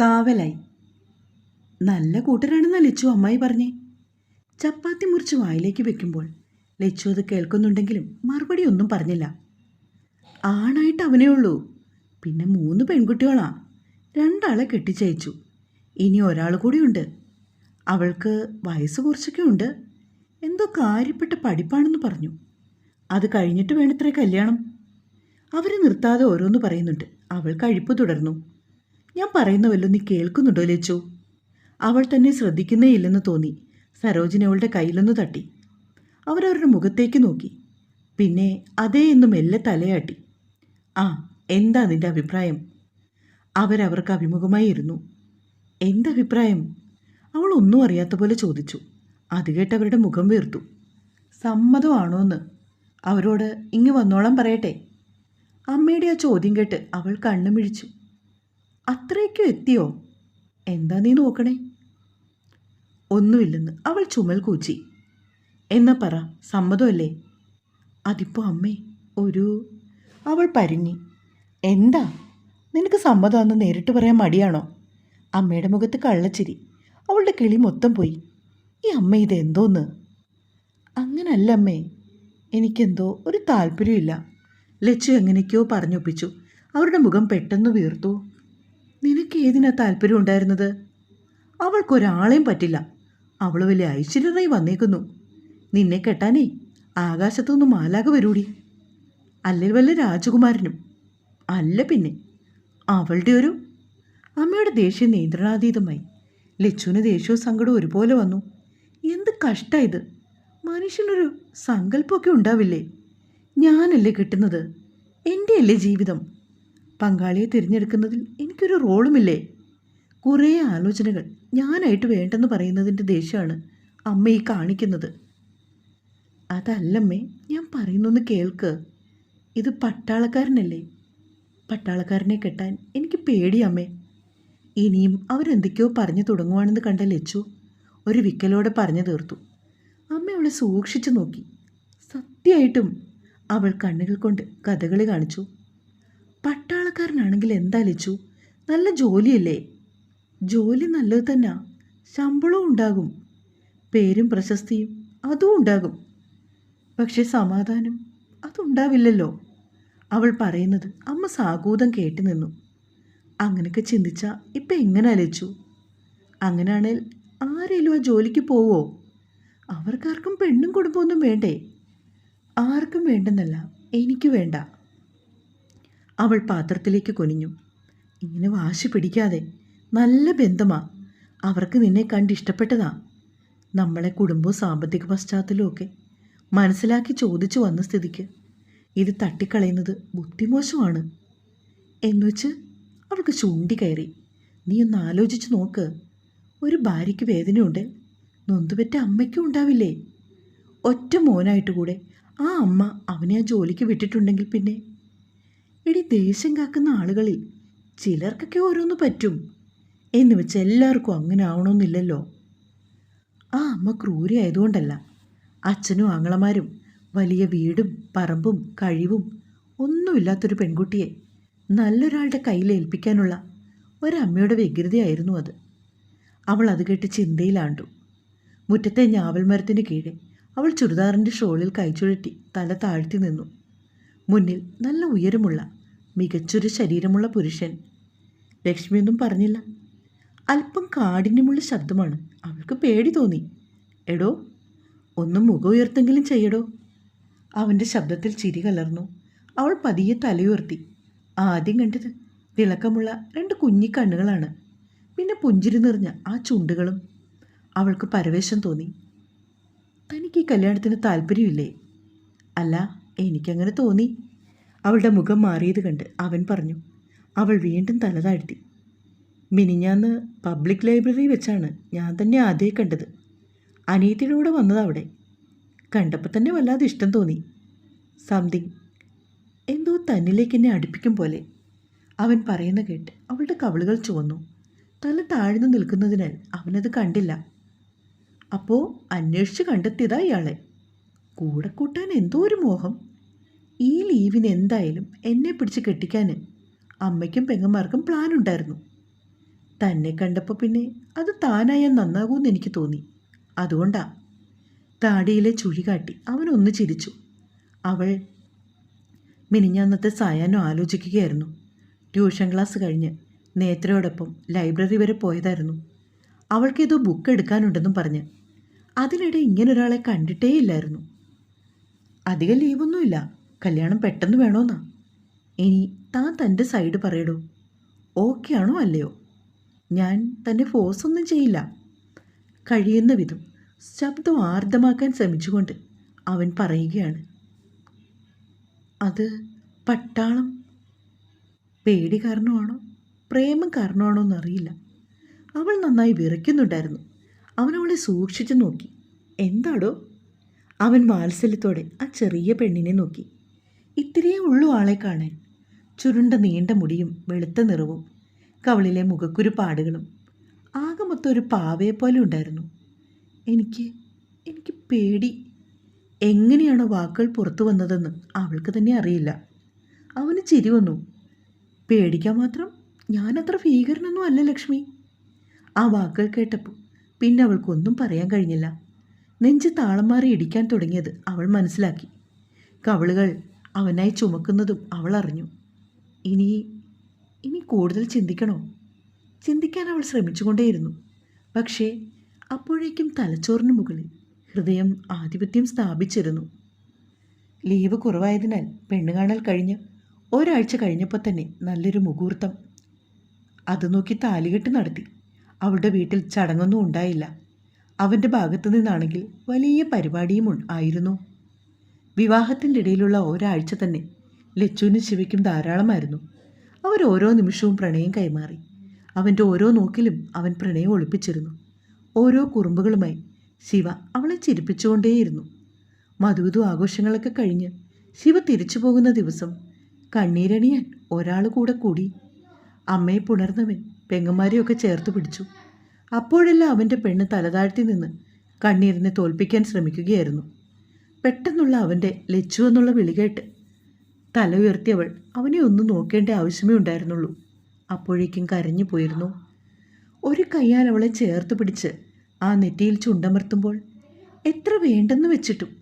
കാവലായി. നല്ല കൂട്ടരാണെന്നാ ലച്ചു അമ്മായി പറഞ്ഞേ. ചപ്പാത്തി മുറിച്ച് വായിലേക്ക് വെക്കുമ്പോൾ ലച്ചു അത് കേൾക്കുന്നുണ്ടെങ്കിലും മറുപടി ഒന്നും പറഞ്ഞില്ല. ആണായിട്ട് അവനേ ഉള്ളൂ. പിന്നെ മൂന്ന് പെൺകുട്ടികളാ. രണ്ടാളെ കെട്ടിച്ചയച്ചു. ഇനി ഒരാൾ കൂടിയുണ്ട്. അവൾക്ക് വയസ്സ് കുറച്ചൊക്കെ ഉണ്ട്. എന്തോ കാര്യപ്പെട്ട പഠിപ്പാണെന്ന് പറഞ്ഞു. അത് കഴിഞ്ഞിട്ട് വേണത്രേ കല്യാണം. അവർ നിർത്താതെ ഓരോന്ന് പറയുന്നുണ്ട്. അവൾ കഴിപ്പ് തുടർന്നു. ഞാൻ പറയുന്ന നീ കേൾക്കുന്നുണ്ടോ ലച്ചു? അവൾ തന്നെ ശ്രദ്ധിക്കുന്നേ ഇല്ലെന്ന് തോന്നി. സരോജിനി അവളുടെ കയ്യിലൊന്ന് തട്ടി. അവരവരുടെ മുഖത്തേക്ക് നോക്കി. പിന്നെ അതേ എന്ന് മെല്ലെ തലയാട്ടി. ആ എന്താ നിന്റെ അഭിപ്രായം? അവരവർക്ക് അഭിമുഖമായി ഇരുന്നു. എന്തഭിപ്രായം അവൾ ഒന്നും അറിയാത്ത പോലെ ചോദിച്ചു. അത് കേട്ടവരുടെ മുഖം വീർത്തു. സമ്മതമാണോ എന്ന് അവരോട് ഇങ്ങ് വന്നോളം പറയട്ടെ? അമ്മയുടെ ആ ചോദ്യം കേട്ട് അവൾ കണ്ണു മിഴിച്ചു അത്രയ്ക്കും എത്തിയോ? എന്താ നീ നോക്കണേ? ഒന്നുമില്ലെന്ന് അവൾ ചുമൽ കൂച്ചി. എന്നാ പറ സമ്മതമല്ലേ? അതിപ്പോ അമ്മേ ഒരു അവൾ പരിങ്ങി. എന്താ? നിനക്ക് സമ്മതമാണെന്ന് നേരിട്ട് പറയാൻ മടിയാണോ? അമ്മയുടെ മുഖത്ത് കള്ളച്ചിരി. അവളുടെ കിളി മൊത്തം പോയി. ഈ അമ്മ ഇതെന്തോന്ന് അങ്ങനല്ല അമ്മേ എനിക്കെന്തോ ഒരു താല്പര്യമില്ല. ലച്ചു എങ്ങനെയൊക്കെയോ പറഞ്ഞൊപ്പിച്ചു. അവരുടെ മുഖം പെട്ടെന്ന് വീർത്തു. നിനക്ക് ഏതിനാ താല്പര്യം ഉണ്ടായിരുന്നത്? അവൾക്കൊരാളെയും പറ്റില്ല. അവൾ വലിയ ഐശ്വര്യമായി വന്നേക്കുന്നു. നിന്നെ കെട്ടാനേ ആകാശത്തുനിന്ന് മാലാക വരൂടി. അല്ലെങ്കിൽ വല്ല രാജകുമാരനും. അല്ല പിന്നെ അവളുടെ ഒരു അമ്മയുടെ ദേഷ്യം നിയന്ത്രണാതീതമായി. ലച്ചുവിന് ദേഷ്യവും സങ്കടവും ഒരുപോലെ വന്നു. എന്ത് കഷ്ടായത് മനുഷ്യനൊരു സങ്കല്പമൊക്കെ ഉണ്ടാവില്ലേ? ഞാനല്ലേ കിട്ടുന്നത്? എന്റെ അല്ലേ ജീവിതം? പങ്കാളിയെ തിരഞ്ഞെടുക്കുന്നതിൽ എനിക്കൊരു റോളുമില്ലേ? കുറേ ആലോചനകൾ ഞാനായിട്ട് വേണ്ടെന്ന് പറയുന്നതിന്റെ ദേഷ്യമാണ് അമ്മ ഈ കാണിക്കുന്നത്. അതല്ലമ്മേ ഞാൻ പറയുന്നൊന്ന് കേൾക്ക്. ഇത് പട്ടാളക്കാരനല്ലേ? പട്ടാളക്കാരനെ കെട്ടാൻ എനിക്ക് പേടിയമ്മേ. ഇനിയും അവരെന്തൊക്കെയോ പറഞ്ഞു തുടങ്ങുവാണെന്ന് കണ്ട ലച്ചു ഒരു വിക്കലോടെ പറഞ്ഞു തീർത്തു. അമ്മ അവളെ സൂക്ഷിച്ചു നോക്കി. സത്യമായിട്ടും അവൾ കണ്ണുകൾ കൊണ്ട് കഥകളി കാണിച്ചു. പട്ടാളക്കാരനാണെങ്കിൽ എന്താ ലച്ചു? നല്ല ജോലിയല്ലേ? ജോലി നല്ലത് തന്നെ ശമ്പളവും ഉണ്ടാകും. പേരും പ്രശസ്തിയും അതും ഉണ്ടാകും. പക്ഷെ സമാധാനം അതുണ്ടാവില്ലല്ലോ. അവൾ പറയുന്നത് അമ്മ സാഗൂതം കേട്ടു നിന്നു. അങ്ങനെയൊക്കെ ചിന്തിച്ച ഇപ്പം എങ്ങനെ അലച്ചു അങ്ങനെയാണെങ്കിൽ ആരേലും ആ ജോലിക്ക് പോവോ? അവർക്കാർക്കും പെണ്ണും കുടുംബമൊന്നും വേണ്ടേ? ആർക്കും വേണ്ടെന്നല്ല എനിക്ക് വേണ്ട. അവൾ പാത്രത്തിലേക്ക് കുനിഞ്ഞു. ഇങ്ങനെ വാശി പിടിക്കാതെ നല്ല ബന്ധമാ. അവർക്ക് നിന്നെ കണ്ട് ഇഷ്ടപ്പെട്ടതാ. നമ്മളെ കുടുംബവും സാമ്പത്തിക പശ്ചാത്തലവും ഒക്കെ മനസ്സിലാക്കി ചോദിച്ചു വന്ന സ്ഥിതിക്ക് ഇത് തട്ടിക്കളയുന്നത് ബുദ്ധിമോശമാണ്. എന്നുവെച്ച് അവൾക്ക് ചൂണ്ടി കയറി. നീ ഒന്ന് ആലോചിച്ച് നോക്ക്. ഒരു ഭാര്യയ്ക്ക് വേദനയുണ്ട്. നൊന്തുപെറ്റ അമ്മയ്ക്കും ഉണ്ടാവില്ലേ? ഒറ്റ മോനായിട്ട് കൂടെ ആ അമ്മ അവനെ ആ ജോലിക്ക് വിട്ടിട്ടുണ്ടെങ്കിൽ പിന്നെ? ഇടി ദേഷ്യം കാക്കുന്ന ആളുകളിൽ ചിലർക്കൊക്കെ ഓരോന്ന് പറ്റും. എന്ന് വെച്ച് എല്ലാവർക്കും അങ്ങനെ ആവണമെന്നില്ലല്ലോ ആ അമ്മ ക്രൂരയായതുകൊണ്ടല്ല അച്ഛനും ആങ്ങളമാരും വലിയ വീടും പറമ്പും കഴിവും ഒന്നുമില്ലാത്തൊരു പെൺകുട്ടിയെ നല്ലൊരാളുടെ കയ്യിൽ ഏൽപ്പിക്കാനുള്ള ഒരമ്മയുടെ വ്യഗ്രതയായിരുന്നു അത്. അവൾ അത് കേട്ട് ചിന്തയിലാണ്ടു. മുറ്റത്തെ ഞാവൽ മരത്തിന് കീഴെ അവൾ ചുരിദാറിന്റെ ഷോളിൽ കൈച്ചുഴറ്റി തല താഴ്ത്തി നിന്നു. മുന്നിൽ നല്ല ഉയരമുള്ള മികച്ചൊരു ശരീരമുള്ള പുരുഷൻ. ലക്ഷ്മിയൊന്നും പറഞ്ഞില്ല. അല്പം കാഠിന്യമുള്ള ശബ്ദമാണ്. അവൾക്ക് പേടി തോന്നി. എടോ ഒന്നും മുഖം ഉയർത്തെങ്കിലും ചെയ്യടോ. അവന്റെ ശബ്ദത്തിൽ ചിരി കലർന്നു. അവൾ പതിയെ തലയുയർത്തി ആദ്യം കണ്ടത് തിളക്കമുള്ള രണ്ട് കുഞ്ഞിക്കണ്ണുകളാണ് പിന്നെ പുഞ്ചിരി നിറഞ്ഞ ആ ചുണ്ടുകളും. അവൾക്ക് പരവേശം തോന്നി. തനിക്ക് ഈ കല്യാണത്തിന് താല്പര്യമില്ലേ? അല്ല എനിക്കങ്ങനെ തോന്നി. അവളുടെ മുഖം മാറിയത് കണ്ട് അവൻ പറഞ്ഞു അവൾ വീണ്ടും തല താഴ്ത്തി. മിനിഞ്ഞാന്ന് പബ്ലിക് ലൈബ്രറി വെച്ചാണ് ഞാൻ തന്നെ ആദ്യമായി കണ്ടത്. അനിയത്തിയുടെ കൂടെ വന്നത് അവിടെ. കണ്ടപ്പോൾ തന്നെ വല്ലാതെ ഇഷ്ടം തോന്നി. സംതിങ് എന്തോ തന്നിലേക്ക് എന്നെ അടുപ്പിക്കും പോലെ. അവൻ പറയുന്ന കേട്ട് അവളുടെ കവളുകൾ ചുവന്നു. തല താഴ്ന്നു നിൽക്കുന്നതിനാൽ അവനത് കണ്ടില്ല. അപ്പോൾ അന്വേഷിച്ച് കണ്ടെത്തിയതാ ഇയാളെ. കൂടെ കൂട്ടാൻ എന്തോ ഒരു മോഹം. ഈ ലീവിന് എന്തായാലും എന്നെ പിടിച്ച് കെട്ടിക്കാൻ അമ്മയ്ക്കും പെങ്ങന്മാർക്കും പ്ലാൻ ഉണ്ടായിരുന്നു. തന്നെ കണ്ടപ്പോൾ പിന്നെ അത് താനായാൽ നന്നാകൂന്ന് എനിക്ക് തോന്നി. അതുകൊണ്ടാ. താടിയിലെ ചുഴി കാട്ടി അവനൊന്ന് ചിരിച്ചു. അവൾ മിനിഞ്ഞന്നത്തെ സായാഹ്നം ആലോചിക്കുകയായിരുന്നു. ട്യൂഷൻ ക്ലാസ് കഴിഞ്ഞ് നേത്രയോടൊപ്പം ലൈബ്രറി വരെ പോയതായിരുന്നു. അവൾക്കേതോ ബുക്ക് എടുക്കാനുണ്ടെന്നും പറഞ്ഞ്. അതിനിടെ ഇങ്ങനൊരാളെ കണ്ടിട്ടേ ഇല്ലായിരുന്നു അധികം ലീവൊന്നുമില്ല കല്യാണം പെട്ടെന്ന് വേണോന്നാ? ഇനി താൻ തന്റെ സൈഡ് പറയടോ. ഓക്കെ ആണോ അല്ലയോ? ഞാൻ തന്നെ ഫോഴ്സ് ഒന്നും ചെയ്യില്ല. കഴിയുന്ന വിധം ശബ്ദം ആർദ്രമാക്കാൻ ശ്രമിച്ചുകൊണ്ട് അവൻ പറയുകയാണ്. അത് പട്ടാളം പേടി കാരണമാണോ? പ്രേമം കാരണമാണോ എന്നറിയില്ല. അവൾ നന്നായി വിറയ്ക്കുന്നുണ്ടായിരുന്നു. അവനവളെ സൂക്ഷിച്ചു നോക്കി. എന്താടോ? അവൻ വാത്സല്യത്തോടെ ആ ചെറിയ പെണ്ണിനെ നോക്കി. ഇത്തിരിയേ ഉള്ളൂ ആളെ കാണാൻ. ചുരുണ്ട നീണ്ട മുടിയും വെളുത്ത നിറവും കവളിലെ മുഖക്കുരു പാടുകളും. ആകെ മൊത്തം ഒരു പാവയെ പോലെ ഉണ്ടായിരുന്നു. എനിക്ക് എനിക്ക് പേടി. എങ്ങനെയാണോ വാക്കുകൾ പുറത്തു വന്നതെന്ന് അവൾക്ക് തന്നെ അറിയില്ല. അവന് ചിരി വന്നു. പേടിക്കാൻ മാത്രം ഞാനത്ര ഭീകരനൊന്നും അല്ല ലക്ഷ്മി. ആ വാക്കുകൾ കേട്ടപ്പോൾ പിന്നെ അവൾക്കൊന്നും പറയാൻ കഴിഞ്ഞില്ല. നെഞ്ച് താളം മാറി ഇടിക്കാൻ തുടങ്ങിയത് അവൾ മനസ്സിലാക്കി. കവളുകൾ അവനായി ചുമക്കുന്നതും അവൾ അറിഞ്ഞു. ഇനി ഇനി കൂടുതൽ ചിന്തിക്കണോ? ചിന്തിക്കാൻ അവൾ ശ്രമിച്ചുകൊണ്ടേയിരുന്നു. പക്ഷേ അപ്പോഴേക്കും തലച്ചോറിന് മുകളിൽ ഹൃദയം ആധിപത്യം സ്ഥാപിച്ചിരുന്നു. ലീവ് കുറവായതിനാൽ പെണ്ണ് കാണൽ കഴിഞ്ഞ് ഒരാഴ്ച കഴിഞ്ഞപ്പോൾ തന്നെ നല്ലൊരു മുഹൂർത്തം. അത് നോക്കി താലികെട്ട് നടത്തി. അവളുടെ വീട്ടിൽ ചടങ്ങൊന്നും ഉണ്ടായില്ല. അവന്റെ ഭാഗത്തു നിന്നാണെങ്കിൽ വലിയ പരിപാടിയും ആയിരുന്നു. വിവാഹത്തിന്റെ ഇടയിലുള്ള ഒരാഴ്ച തന്നെ ലച്ചുവിനും ശിവയ്ക്കും ധാരാളമായിരുന്നു. അവർ ഓരോ നിമിഷവും പ്രണയം കൈമാറി. അവന്റെ ഓരോ നോക്കിലും അവൻ പ്രണയം ഒളിപ്പിച്ചിരുന്നു. ഓരോ കുറുമ്പുകളുമായി ശിവ അവളെ ചിരിപ്പിച്ചുകൊണ്ടേയിരുന്നു. മധുവിധു ആഘോഷങ്ങളൊക്കെ കഴിഞ്ഞ് ശിവ തിരിച്ചു പോകുന്ന ദിവസം കണ്ണീരണിയാൻ ഒരാൾ കൂടെ കൂടി അമ്മയെ പുണർന്നവൻ പെങ്ങന്മാരെയൊക്കെ ചേർത്ത് പിടിച്ചു. അപ്പോഴെല്ലാം അവന്റെ പെണ്ണ് തലതാഴ്ത്തി നിന്ന് കണ്ണീരിനെ തോൽപ്പിക്കാൻ ശ്രമിക്കുകയായിരുന്നു. പെട്ടെന്നുള്ള അവന്റെ ലച്ചു എന്നുള്ള വിളി കേട്ട് തല ഉയർത്തിയവൾ അവനെ ഒന്ന് നോക്കേണ്ട ആവശ്യമേ ഉണ്ടായിരുന്നുള്ളൂ. അപ്പോഴേക്കും കരഞ്ഞു പോയിരുന്നു. ഒരു കയ്യാൽ അവളെ ചേർത്ത് പിടിച്ച് ആ നെറ്റിയിൽ ചുണ്ടമർത്തുമ്പോൾ എത്ര വേണ്ടെന്ന് വെച്ചിട്ടും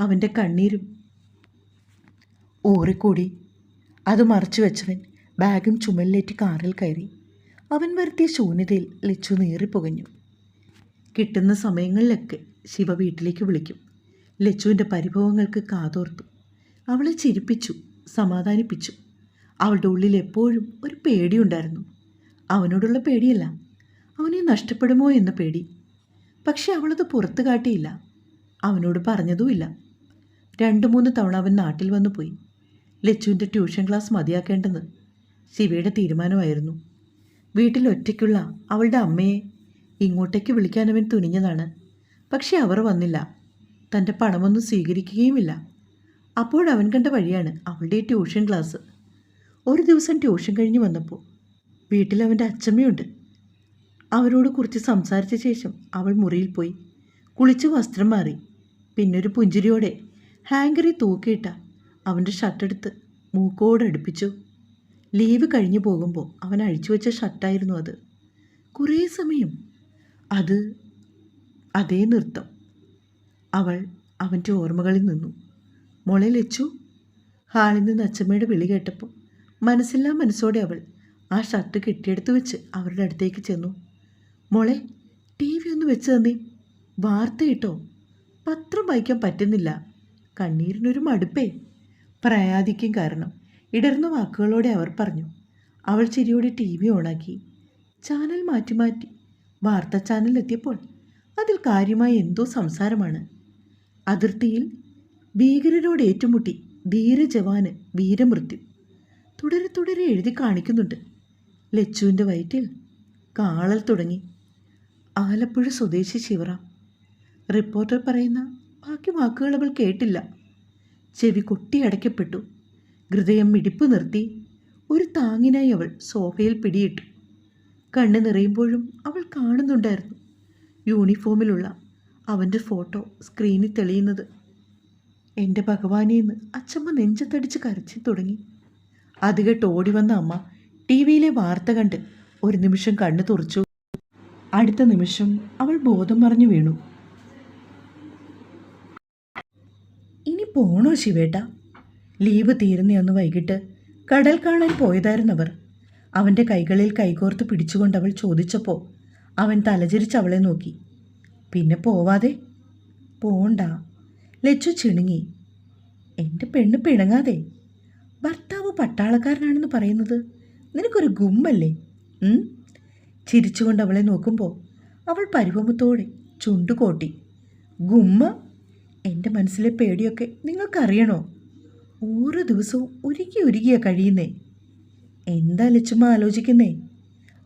അവന്റെ കണ്ണീരും ഊറിക്കൂടി. അത് മറച്ചു വെച്ചവൻ ബാഗും ചുമലിലേറ്റ് കാറിൽ കയറി. അവൻ വരുത്തിയ ശൂന്യതയിൽ ലച്ചു നീറിപ്പുകഞ്ഞു. കിട്ടുന്ന സമയങ്ങളിലൊക്കെ ശിവ വീട്ടിലേക്ക് വിളിക്കും. ലച്ചുവിന്റെ പരിഭവങ്ങൾക്ക് കാതോർത്തു. അവളെ ചിരിപ്പിച്ചു സമാധാനിപ്പിച്ചു. അവളുടെ ഉള്ളിൽ എപ്പോഴും ഒരു പേടിയുണ്ടായിരുന്നു അവനോടുള്ള പേടിയല്ല അവനെ നഷ്ടപ്പെടുമോ എന്ന പേടി. പക്ഷെ അവളത് പുറത്തു കാട്ടിയില്ല. അവനോട് പറഞ്ഞതുമില്ല. രണ്ട് മൂന്ന് തവണ അവൻ നാട്ടിൽ വന്നു പോയി. ലച്ചുവിന്റെ ട്യൂഷൻ ക്ലാസ് മതിയാക്കേണ്ടത് ശിവയുടെ തീരുമാനമായിരുന്നു. വീട്ടിൽ ഒറ്റയ്ക്കുള്ള അവളുടെ അമ്മയെ ഇങ്ങോട്ടേക്ക് വിളിക്കാൻ അവൻ തുനിഞ്ഞതാണ്. പക്ഷേ അവർ വന്നില്ല. തന്റെ പണമൊന്നും സ്വീകരിക്കുകയുമില്ല. അപ്പോഴവൻ കണ്ട വഴിയാണ് അവളുടെ ട്യൂഷൻ ക്ലാസ്. ഒരു ദിവസം ട്യൂഷൻ കഴിഞ്ഞ് വന്നപ്പോൾ വീട്ടിൽ അവന്റെ അച്ഛമ്മയുണ്ട് അവരോട് കുറിച്ച് സംസാരിച്ച ശേഷം അവൾ മുറിയിൽ പോയി. കുളിച്ച് വസ്ത്രം മാറി. പിന്നൊരു പുഞ്ചിരിയോടെ ഹാങ്കറി തൂക്കിയിട്ട അവന്റെ ഷർട്ടെടുത്ത് മൂക്കോടടുപ്പിച്ചു ലീവ് കഴിഞ്ഞു പോകുമ്പോൾ അവൻ അഴിച്ചു വെച്ച ഷർട്ടായിരുന്നു അത്. കുറേ സമയം അത് അതേ നൃത്തം. അവൾ അവന്റെ ഓർമ്മകളിൽ നിന്നു. മോളെ ലച്ചു ഹാളിൽ നിന്ന് അച്ചമ്മയുടെ വിളി കേട്ടപ്പോൾ മനസ്സില്ലാ മനസ്സോടെ അവൾ ആ ഷർട്ട് കെട്ടിയെടുത്ത് വെച്ച് അവരുടെ അടുത്തേക്ക് ചെന്നു. മോളെ ടി വി ഒന്ന് വെച്ച് തന്നേ. വാർത്ത കിട്ടോ. പത്രം വായിക്കാൻ പറ്റുന്നില്ല. കണ്ണീരിനൊരു മടുപ്പേ. പ്രയാദിക്കും കാരണം ഇടർന്ന വാക്കുകളോടെ അവർ പറഞ്ഞു. അവൾ ചിരിയോടെ ടി വി ഓണാക്കി. ചാനൽ മാറ്റി മാറ്റി വാർത്താ ചാനലിലെത്തിയപ്പോൾ അതിൽ കാര്യമായ എന്തോ സംസാരമാണ് അതിർത്തിയിൽ ഭീകരരോട് ഏറ്റുമുട്ടി ധീരജവാന് വീരമൃത്യു. തുടരെ തുടരെ എഴുതി കാണിക്കുന്നുണ്ട്. ലച്ചുവിന്റെ വയറ്റിൽ കാളൽ തുടങ്ങി. ആലപ്പുഴ സ്വദേശി ശിവറാം. റിപ്പോർട്ടർ പറയുന്ന ബാക്കി വാക്കുകൾ അവൾ കേട്ടില്ല. ചെവി കൊട്ടിയടയ്ക്കപ്പെട്ടു ഹൃദയം മിടിപ്പ് നിർത്തി. ഒരു താങ്ങിനായി അവൾ സോഫയിൽ പിടിയിട്ടു. കണ്ണ് നിറയുമ്പോഴും അവൾ കാണുന്നുണ്ടായിരുന്നു. യൂണിഫോമിലുള്ള അവന്റെ ഫോട്ടോ സ്ക്രീനിൽ തെളിയുന്നത് എന്റെ ഭഗവാനേന്ന് അച്ചമ്മ നെഞ്ചത്തടിച്ച് കരച്ചു തുടങ്ങി. അത് കേട്ട് ഓടി വന്ന അമ്മ ടി വിയിലെ വാർത്ത കണ്ട് ഒരു നിമിഷം കണ്ണു തുറച്ചു. അടുത്ത നിമിഷം അവൾ ബോധം മറിഞ്ഞു വീണു. ഇനി പോണോ ശിവേട്ട? ലീവ് തീരുന്നയൊന്ന് വൈകിട്ട് കടൽ കാണാൻ പോയതായിരുന്നവർ. അവന്റെ കൈകളിൽ കൈകോർത്ത് പിടിച്ചുകൊണ്ട് അവൾ ചോദിച്ചപ്പോൾ അവൻ തലചരിച്ച് അവളെ നോക്കി. പിന്നെ പോവാതെ? പോണ്ട. ലച്ചു ചിണുങ്ങി. എന്റെ പെണ്ണ് പിണങ്ങാതെ. ഭർത്താവ് പട്ടാളക്കാരനാണെന്ന് പറയുന്നത് നിനക്കൊരു ഗുമ്മല്ലേ? ചിരിച്ചുകൊണ്ട് അവളെ നോക്കുമ്പോൾ അവൾ പരിഭവത്തോടെ ചുണ്ടുകോട്ടി. ഗുമ്മ? എന്റെ മനസ്സിലെ പേടിയൊക്കെ നിങ്ങൾക്കറിയണോ? ഓരോ ദിവസവും ഉരുകി ഉരുകിയാ കഴിയുന്നേ. എന്താ ലച്ചുമ്മ ആലോചിക്കുന്നേ?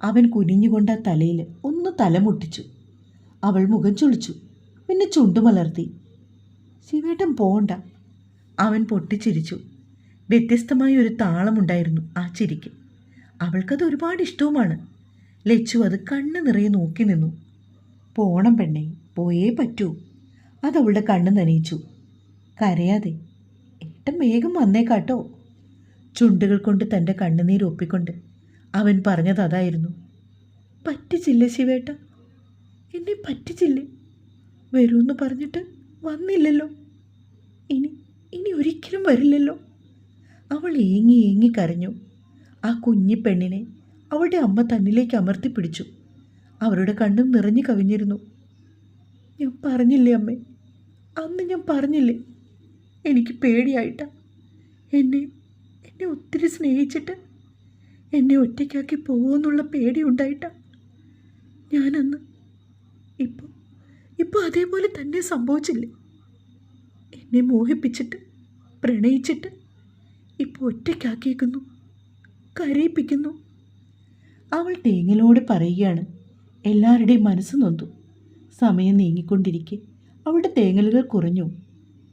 അവൻ കുനിഞ്ഞുകൊണ്ട് തലയിൽ ഒന്ന് തലമുട്ടിച്ചു. അവൾ മുഖം ചുളിച്ചു. പിന്നെ ചുണ്ടുമലർത്തി ശിവേട്ടൻ പോണ്ട. അവൻ പൊട്ടിച്ചിരിച്ചു. വ്യത്യസ്തമായ ഒരു താളമുണ്ടായിരുന്നു ആ ചിരിക്ക്. അവൾക്കത് ഒരുപാട് ഇഷ്ടവുമാണ്. ലച്ചു അത് കണ്ണ് നിറയെ നോക്കി നിന്നു. പോണം പെണ്ണെ പോയേ പറ്റൂ. അതവളുടെ കണ്ണ് നനയിച്ചു. കരയാതെ ഏട്ടൻ വേഗം വന്നേക്കാട്ടോ. ചുണ്ടുകൾ കൊണ്ട് തന്റെ കണ്ണുനീരൊപ്പിക്കൊണ്ട് അവൻ പറഞ്ഞത് അതായിരുന്നു. പറ്റിച്ചില്ല ശിവേട്ട. എന്നെ പറ്റിച്ചില്ലേ? വരുമെന്ന് പറഞ്ഞിട്ട് വന്നില്ലല്ലോ. ഇനി ഇനി ഒരിക്കലും വരില്ലല്ലോ. അവൾ ഏങ്ങി ഏങ്ങി കരഞ്ഞു. ആ കുഞ്ഞി പെണ്ണിനെ അവളുടെ അമ്മ തന്നിലേക്ക് അമർത്തി പിടിച്ചു. അവരുടെ കണ്ണും നിറഞ്ഞു കവിഞ്ഞിരുന്നു. ഞാൻ പറഞ്ഞില്ലേ അമ്മേ? അന്ന് ഞാൻ പറഞ്ഞില്ലേ? എനിക്ക് പേടിയായിട്ടാ. എന്നെ എന്നെ ഒത്തിരി സ്നേഹിച്ചിട്ട് എന്നെ ഒറ്റയ്ക്കാക്കി പോകുമെന്നുള്ള പേടി ഉണ്ടായിട്ടാ. ഞാനന്ന് ഇപ്പോൾ ഇപ്പോൾ അതേപോലെ തന്നെ സംഭവിച്ചില്ലേ? എന്നെ മോഹിപ്പിച്ചിട്ട് പ്രണയിച്ചിട്ട് ഇപ്പോൾ ഒറ്റയ്ക്കാക്കിയേക്കുന്നു കരയിപ്പിക്കുന്നു. അവൾ തേങ്ങലോടെ പറയുകയാണ്. എല്ലാവരുടെയും മനസ്സ് നൊന്തു. സമയം നീങ്ങിക്കൊണ്ടിരിക്കെ. അവളുടെ തേങ്ങലുകൾ കുറഞ്ഞു.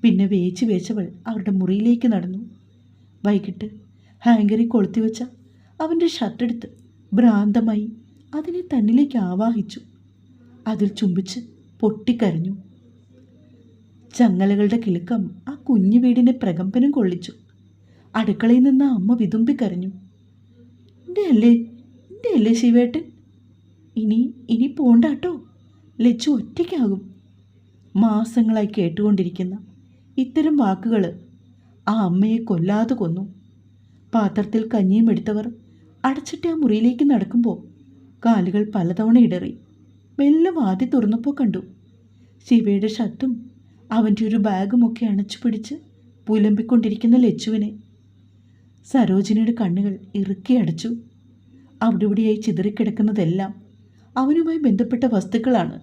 പിന്നെ വേച്ച് വേച്ചവൾ അവരുടെ മുറിയിലേക്ക് നടന്നു. വൈകിട്ട് ഹാങ്കറിൽ കൊളുത്തിവെച്ച അവന്റെ ഷർട്ടെടുത്ത് ഭ്രാന്തമായി അതിനെ തന്നിലേക്ക് ആവാഹിച്ചു. അതിൽ ചുംബിച്ച് പൊട്ടിക്കരഞ്ഞു. ചങ്ങലകളുടെ കിളുക്കം ആ കുഞ്ഞു വീടിനെ പ്രകമ്പനം കൊള്ളിച്ചു. അടുക്കളയിൽ നിന്ന് അമ്മ വിതുമ്പിക്കരഞ്ഞു എന്റെ അല്ലേ എന്റെ അല്ലേ ശിവേട്ടൻ? ഇനി ഇനി പോണ്ടാട്ടോ? ലച്ചു ഒറ്റയ്ക്കാകും. മാസങ്ങളായി കേട്ടുകൊണ്ടിരിക്കുന്ന ഇത്തരം വാക്കുകൾ ആ അമ്മയെ കൊല്ലാതെ കൊന്നു. പാത്രത്തിൽ കഞ്ഞിയും എടുത്തവർ അടച്ചിട്ട് ആ മുറിയിലേക്ക് നടക്കുമ്പോൾ കാലുകൾ പലതവണ ഇടറി. മെല്ലെ വാതി തുറന്നപ്പോൾ കണ്ടു. ശിവയുടെ ഷർട്ടും അവന്റെ ഒരു ബാഗുമൊക്കെ അണച്ചു പിടിച്ച് പുലമ്പിക്കൊണ്ടിരിക്കുന്ന ലച്ചുവിനെ. സരോജിനിയുടെ കണ്ണുകൾ ഇറുക്കി അടച്ചു. അവിടെ ഇവിടെയായി ചിതറിക്കിടക്കുന്നതെല്ലാം അവനുമായി ബന്ധപ്പെട്ട വസ്തുക്കളാണ്.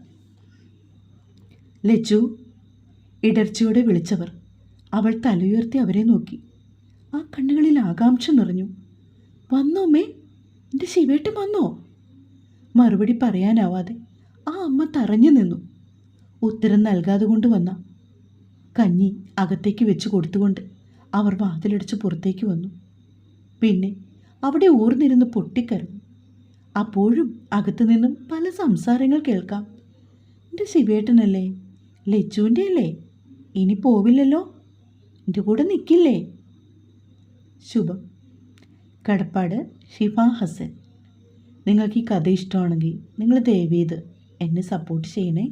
ലച്ചു ഇടർച്ചയോടെ വിളിച്ചവർ. അവൾ തലയുയർത്തി അവരെ നോക്കി. ആ കണ്ണുകളിൽ ആകാംക്ഷ നിറഞ്ഞു. വന്നോ മേ എന്റെ ശിവേട്ടൻ വന്നോ? മറുപടി പറയാനാവാതെ ആ അമ്മ തറഞ്ഞു നിന്നു. ഉത്തരം നൽകാതെ കൊണ്ടുവന്ന കഞ്ഞി അകത്തേക്ക് വെച്ച് കൊടുത്തുകൊണ്ട് അവർ വാതിലടിച്ച് പുറത്തേക്ക് വന്നു. പിന്നെ അവിടെ ഊർന്നിരുന്ന് പൊട്ടിക്കരഞ്ഞു. അപ്പോഴും അകത്തു നിന്നും പല സംസാരങ്ങൾ കേൾക്കാം. എന്റെ ശിവേട്ടനല്ലേ? ലച്ചുവിന്റെ അല്ലേ ഇനി പോവില്ലല്ലോ? എന്റെ കൂടെ നിൽക്കില്ലേ ശുഭം. കടപ്പാട് ഷിഫ ഹസൻ. നിങ്ങൾക്ക് ഈ കഥ ഇഷ്ടമാണെങ്കിൽ നിങ്ങൾ ദയവേത് എന്നെ സപ്പോർട്ട് ചെയ്യണേ.